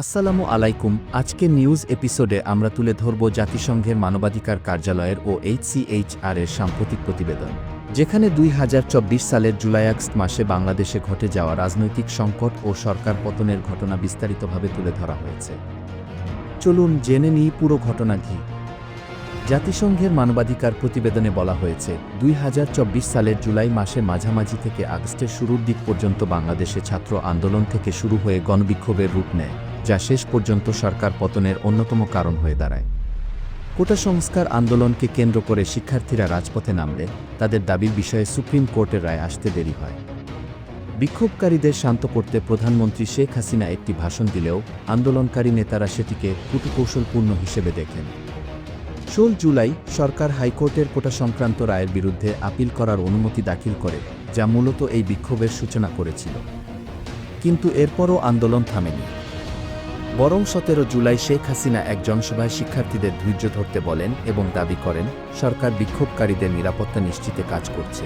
আসসালামু আলাইকুম, আজকে নিউজ এপিসোডে আমরা তুলে ধরব জাতিসংঘের মানবাধিকার কার্যালয়ের ও এইচসিএইচআর এর সাম্প্রতিক প্রতিবেদন, যেখানে দুই হাজার চব্বিশ সালের জুলাই আগস্ট মাসে বাংলাদেশে ঘটে যাওয়া রাজনৈতিক সংকট ও সরকার পতনের ঘটনা বিস্তারিতভাবে তুলে ধরা হয়েছে। চলুন জেনে নিই পুরো ঘটনা কি জাতিসংঘের মানবাধিকার প্রতিবেদনে বলা হয়েছে, দুই হাজার চব্বিশ সালের জুলাই মাসে মাঝামাঝি থেকে আগস্টের শুরুর দিক পর্যন্ত বাংলাদেশে ছাত্র আন্দোলন থেকে শুরু হয়ে গণবিক্ষোভের রূপ নেয়। যা শেষ পর্যন্ত সরকার পতনের অন্যতম কারণ হয়ে দাঁড়ায়। কোটা সংস্কার আন্দোলনকে কেন্দ্র করে শিক্ষার্থীরা রাজপথে নামলে তাদের দাবির বিষয়ে সুপ্রিম কোর্টের রায় আসতে দেরি হয়। বিক্ষোভকারীদের শান্ত করতে প্রধানমন্ত্রী শেখ হাসিনা একটি ভাষণ দিলেও আন্দোলনকারী নেতারা সেটিকে কুটুকৌশলপূর্ণ হিসেবে দেখেন। ষোল জুলাই সরকার হাইকোর্টের কোটা সংক্রান্ত রায়ের বিরুদ্ধে আপিল করার অনুমতি দাখিল করে, যা মূলত এই বিক্ষোভের সূচনা করেছিল। কিন্তু এরপরও আন্দোলন থামেনি। বরং সতেরো জুলাই শেখ হাসিনা এক জনসভায় শিক্ষার্থীদের ধৈর্য ধরতে বলেন এবং দাবি করেন, সরকার বিক্ষোভকারীদের নিরাপত্তা নিশ্চিতে কাজ করছে।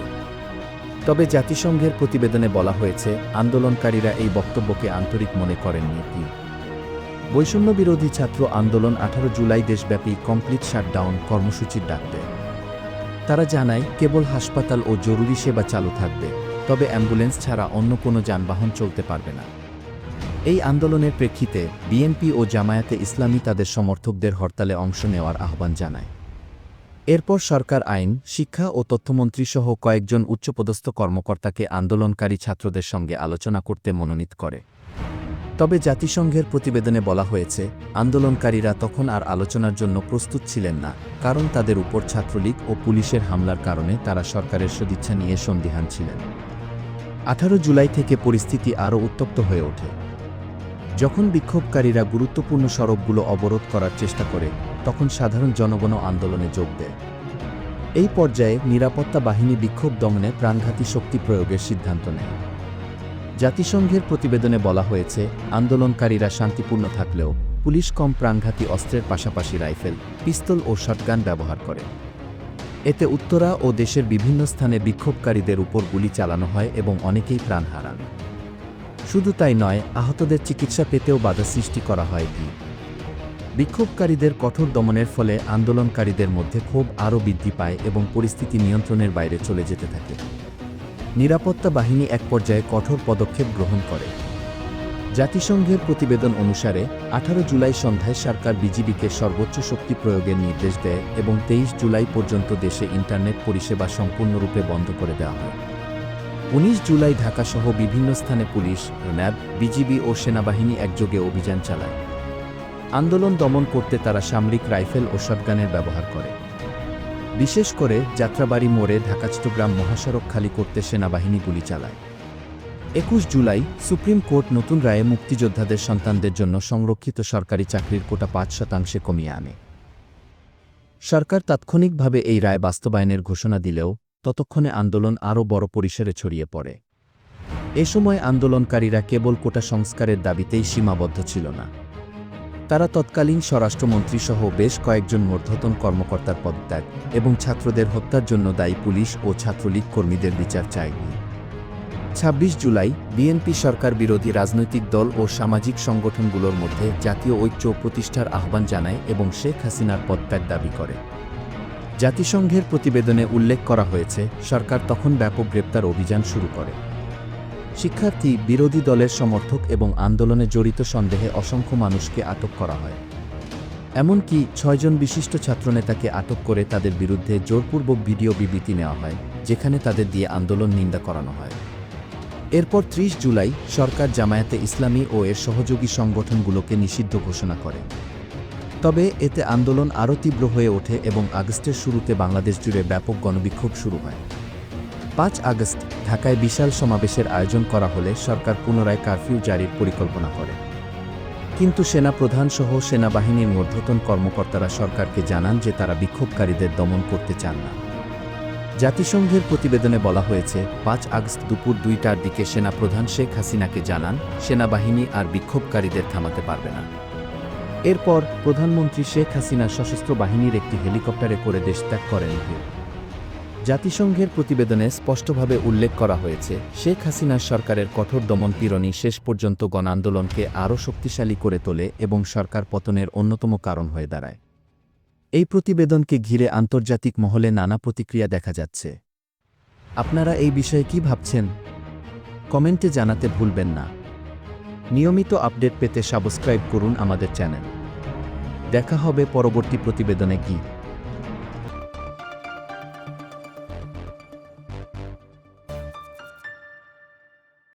তবে জাতিসংঘের প্রতিবেদনে বলা হয়েছে, আন্দোলনকারীরা এই বক্তব্যকে আন্তরিক মনে করেননি কি বৈষম্য বিরোধী ছাত্র আন্দোলন আঠারো জুলাই দেশব্যাপী কমপ্লিট শাটডাউন কর্মসূচির ডাক দেয়। তারা জানায়, কেবল হাসপাতাল ও জরুরি সেবা চালু থাকবে, তবে অ্যাম্বুলেন্স ছাড়া অন্য কোনো যানবাহন চলতে পারবে না। এই আন্দোলনের প্রেক্ষিতে বিএনপি ও জামায়াতে ইসলামী তাদের সমর্থকদের হরতালে অংশ নেওয়ার আহ্বান জানায়। এরপর সরকার আইন, শিক্ষা ও তথ্যমন্ত্রী সহ কয়েকজন উচ্চপদস্থ কর্মকর্তাকে আন্দোলনকারী ছাত্রদের সঙ্গে আলোচনা করতে মনোনীত করে। তবে জাতিসংঘের প্রতিবেদনে বলা হয়েছে, আন্দোলনকারীরা তখন আর আলোচনার জন্য প্রস্তুত ছিলেন না, কারণ তাদের উপর ছাত্রলীগ ও পুলিশের হামলার কারণে তারা সরকারের সদিচ্ছা নিয়ে সন্দিহান ছিলেন। আঠারো জুলাই থেকে পরিস্থিতি আরও উত্তপ্ত হয়ে ওঠে। যখন বিক্ষোভকারীরা গুরুত্বপূর্ণ সড়কগুলো অবরোধ করার চেষ্টা করে, তখন সাধারণ জনগণ আন্দোলনে যোগ দেয়। এই পর্যায়ে নিরাপত্তা বাহিনী বিক্ষোভ দমনে প্রাণঘাতী শক্তি প্রয়োগের সিদ্ধান্ত নেয়। জাতিসংঘের প্রতিবেদনে বলা হয়েছে, আন্দোলনকারীরা শান্তিপূর্ণ থাকলেও পুলিশ কম প্রাণঘাতী অস্ত্রের পাশাপাশি রাইফেল, পিস্তল ও শটগান ব্যবহার করে। এতে উত্তরা ও দেশের বিভিন্ন স্থানে বিক্ষোভকারীদের উপর গুলি চালানো হয় এবং অনেকেই প্রাণ হারান। শুধু তাই নয়, আহতদের চিকিৎসা পেতেও বাধা সৃষ্টি করা হয় বিক্ষোভকারীদের কঠোর দমনের ফলে আন্দোলনকারীদের মধ্যে ক্ষোভ আরও বৃদ্ধি পায় এবং পরিস্থিতি নিয়ন্ত্রণের বাইরে চলে যেতে থাকে। নিরাপত্তা বাহিনী এক পর্যায়ে কঠোর পদক্ষেপ গ্রহণ করে। জাতিসংঘের প্রতিবেদন অনুসারে, আঠারো জুলাই সন্ধ্যায় সরকার বিজিবিকে সর্বোচ্চ শক্তি প্রয়োগের নির্দেশ দেয় এবং তেইশ জুলাই পর্যন্ত দেশে ইন্টারনেট পরিষেবা সম্পূর্ণরূপে বন্ধ করে দেওয়া হয়। উনিশ জুলাই ঢাকাসহ বিভিন্ন স্থানে পুলিশ, র্যাব, বিজিবি ও সেনাবাহিনী একযোগে অভিযান চালায়। আন্দোলন দমন করতে তারা সামরিক রাইফেল ও শটগানের ব্যবহার করে। বিশেষ করে যাত্রাবাড়ি মোড়ে ঢাকা চট্টগ্রাম মহাসড়ক খালি করতে সেনাবাহিনী গুলি চালায়। একুশ জুলাই সুপ্রিম কোর্ট নতুন রায়ে মুক্তিযোদ্ধাদের সন্তানদের জন্য সংরক্ষিত সরকারি চাকরির কোটা পাঁচ শতাংশে কমিয়ে আনে। সরকার তাৎক্ষণিকভাবে এই রায় বাস্তবায়নের ঘোষণা দিলেও ততক্ষণে আন্দোলন আরও বড় পরিসরে ছড়িয়ে পড়ে। এ সময় আন্দোলনকারীরা কেবল কোটা সংস্কারের দাবিতেই সীমাবদ্ধ ছিল না। তারা তৎকালীন স্বরাষ্ট্রমন্ত্রী সহ বেশ কয়েকজন মূর্ধতন কর্মকর্তার পদত্যাগ এবং ছাত্রদের হত্যার জন্য দায়ী পুলিশ ও ছাত্রলীগ কর্মীদের বিচার চায়নি। ছাব্বিশ জুলাই, বিএনপি সরকার বিরোধী রাজনৈতিক দল ও সামাজিক সংগঠনগুলোর মধ্যে জাতীয় ঐক্য প্রতিষ্ঠার আহ্বান জানায় এবং শেখ হাসিনার পদত্যাগ দাবি করে। জাতিসংঘের প্রতিবেদনে উল্লেখ করা হয়েছে, সরকার তখন ব্যাপক গ্রেপ্তার অভিযান শুরু করে। শিক্ষার্থী, বিরোধী দলের সমর্থক এবং আন্দোলনে জড়িত সন্দেহে অসংখ্য মানুষকে আটক করা হয়। এমনকি ছয়জন বিশিষ্ট ছাত্রনেতাকে আটক করে তাদের বিরুদ্ধে জোরপূর্বক ভিডিও বিবৃতি নেওয়া হয়, যেখানে তাদের দিয়ে আন্দোলন নিন্দা করানো হয়। এরপর ত্রিশ জুলাই সরকার জামায়াতে ইসলামী ও এর সহযোগী সংগঠনগুলোকে নিষিদ্ধ ঘোষণা করে। তবে এতে আন্দোলন আরও তীব্র হয়ে ওঠে এবং আগস্টের শুরুতে বাংলাদেশ জুড়ে ব্যাপক গণবিক্ষোভ শুরু হয়। পাঁচ আগস্ট ঢাকায় বিশাল সমাবেশের আয়োজন করা হলে সরকার পুনরায় কারফিউ জারির পরিকল্পনা করে। কিন্তু সেনাপ্রধান সহ সেনাবাহিনীর মধ্যতন কর্মকর্তারা সরকারকে জানান যে তারা বিক্ষোভকারীদের দমন করতে চান না। জাতিসংঘের প্রতিবেদনে বলা হয়েছে, পাঁচ আগস্ট দুপুর দুইটার দিকে সেনাপ্রধান শেখ হাসিনাকে জানান, সেনাবাহিনী আর বিক্ষোভকারীদের থামাতে পারবে না। এরপর প্রধানমন্ত্রী শেখ হাসিনা সশস্ত্র বাহিনীর একটি হেলিকপ্টারে করে দেশ ত্যাগ করেন জাতিসংঘের প্রতিবেদনে স্পষ্টভাবে উল্লেখ করা হয়েছে, শেখ হাসিনার সরকারের কঠোর দমন পীড়নই শেষ পর্যন্ত গণ আন্দোলনকে আরও শক্তিশালী করে তোলে এবং সরকার পতনের অন্যতম কারণ হয়ে দাঁড়ায়। এই প্রতিবেদনকে ঘিরে আন্তর্জাতিক মহলে নানা প্রতিক্রিয়া দেখা যাচ্ছে। আপনারা এই বিষয়ে কি ভাবছেন? কমেন্টে জানাতে ভুলবেন না। নিয়মিত আপডেট পেতে সাবস্ক্রাইব করুন আমাদের চ্যানেল। দেখা হবে পরবর্তী প্রতিবেদনে কি